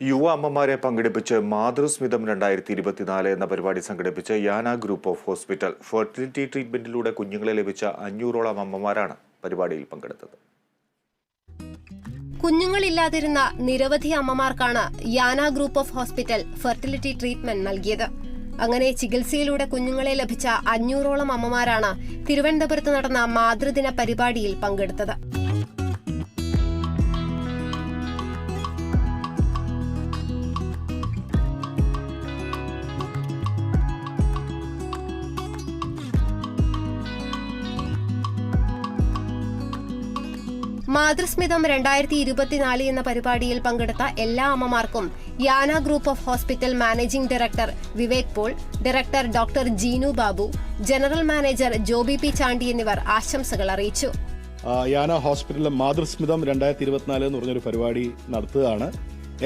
യുവ അമ്മമാരെ പങ്കെടുപ്പിച്ച് മാതൃസ്മിതം രണ്ടായിരത്തി ഇരുപത്തിനാല് എന്ന പരിപാടി സംഘടിപ്പിച്ച് Yana group of hospital fertility ട്രീറ്റ്മെന്റിലൂടെ കുഞ്ഞുങ്ങളെ ലഭിച്ച അഞ്ഞൂറോളം അമ്മമാരാണ് പരിപാടിയിൽ പങ്കെടുത്തത്. കുഞ്ഞുങ്ങളില്ലാതിരുന്ന നിരവധി അമ്മമാർക്കാണ് Yana group of hospital fertility treatment നൽകിയത്. അങ്ങനെ ചികിത്സയിലൂടെ കുഞ്ഞുങ്ങളെ ലഭിച്ച അഞ്ഞൂറോളം അമ്മമാരാണ് തിരുവനന്തപുരത്ത് നടന്ന മാതൃദിന പരിപാടിയിൽ പങ്കെടുത്തത്. മാതൃസ്മിതം രണ്ടായിരത്തി ഇരുപത്തിനാല് എന്ന പരിപാടിയിൽ പങ്കെടുത്ത എല്ലാ അമ്മമാർക്കും Yana group of hospital managing director Vivek Paul director doctor Jeenu Babu general manager Joby P Chandy എന്നിവർ ആശംസകൾ അറിയിച്ചു. യാന ഹോസ്പിറ്റലിലെ മാതൃസ്മിതം രണ്ടായിരത്തി ഇരുപത്തിനാല് എന്ന് പറഞ്ഞൊരു പരിപാടി നടത്തുകയാണ്.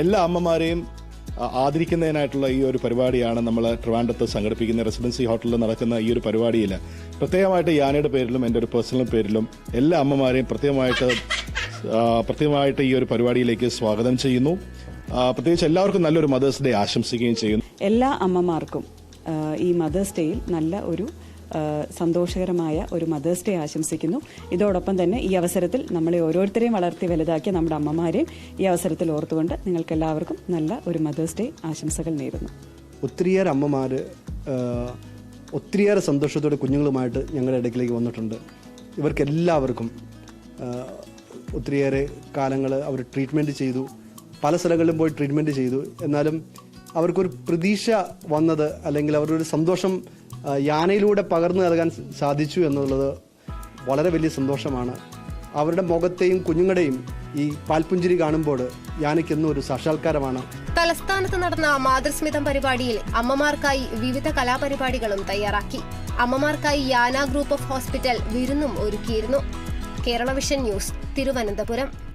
എല്ലാ അമ്മമാരെയും ആദരിക്കുന്നതിനായിട്ടുള്ള ഈ ഒരു പരിപാടിയാണ് നമ്മൾ ട്രിവാൻഡ്രത്ത് സംഘടിപ്പിക്കുന്ന റെസിഡൻസി ഹോട്ടലിൽ നടക്കുന്ന ഈ ഒരു പരിപാടിയിൽ. പ്രത്യേകമായിട്ട് യാനയുടെ പേരിലും എന്റെ ഒരു പേഴ്സണൽ പേരിലും എല്ലാ അമ്മമാരെയും പ്രത്യേകമായിട്ട് പ്രത്യേകമായിട്ട് ഈ ഒരു പരിപാടിയിലേക്ക് സ്വാഗതം ചെയ്യുന്നു. പ്രത്യേകിച്ച് എല്ലാവർക്കും നല്ലൊരു മദേഴ്സ് ഡേ ആശംസിക്കുകയും ചെയ്യുന്നു. എല്ലാ അമ്മമാർക്കും ഈ മദേഴ്സ് ഡേയിൽ നല്ല ഒരു സന്തോഷകരമായ ഒരു മദേഴ്സ് ഡേ ആശംസിക്കുന്നു. ഇതോടൊപ്പം തന്നെ ഈ അവസരത്തിൽ നമ്മളെ ഓരോരുത്തരെയും വളർത്തി വലുതാക്കിയ നമ്മുടെ അമ്മമാരെയും ഈ അവസരത്തിൽ ഓർത്തുകൊണ്ട് നിങ്ങൾക്കെല്ലാവർക്കും നല്ല ഒരു മദേഴ്സ് ഡേ ആശംസകൾ നേരുന്നു. ഒത്തിരിയേറെ അമ്മമാർ ഒത്തിരിയേറെ സന്തോഷത്തോടെ കുഞ്ഞുങ്ങളുമായിട്ട് ഞങ്ങളുടെ ഇടയ്ക്കിലേക്ക് വന്നിട്ടുണ്ട്. ഇവർക്കെല്ലാവർക്കും ഒത്തിരിയേറെ കാലങ്ങൾ അവർ ട്രീറ്റ്മെന്റ് ചെയ്തു. പല സ്ഥലങ്ങളിലും പോയി ട്രീറ്റ്മെന്റ് ചെയ്തു. എന്നാലും അവർക്കൊരു പ്രതീക്ഷ വന്നത് അല്ലെങ്കിൽ അവരുടെ ഒരു സന്തോഷം യാനയിലൂടെ പകർന്നു നൽകാൻ സാധിച്ചു എന്നുള്ളത് വളരെ വലിയ സന്തോഷമാണ്. അവരുടെ മുഖത്തെയും കുഞ്ഞുങ്ങളുടെയും ഈ പാൽപുഞ്ചിരി കാണുമ്പോൾ യാനയ്ക്കെന്നും ഒരു സാക്ഷാത്കാരമാണ്. തലസ്ഥാനത്ത് നടന്ന മാതൃസ്മിതം പരിപാടിയിൽ അമ്മമാർക്കായി വിവിധ കലാപരിപാടികളും തയ്യാറാക്കി. അമ്മമാർക്കായി യാന ഗ്രൂപ്പ് ഓഫ് ഹോസ്പിറ്റൽ വിരുന്നും ഒരുക്കിയിരുന്നു. Kerala vision news Thiruvananthapuram.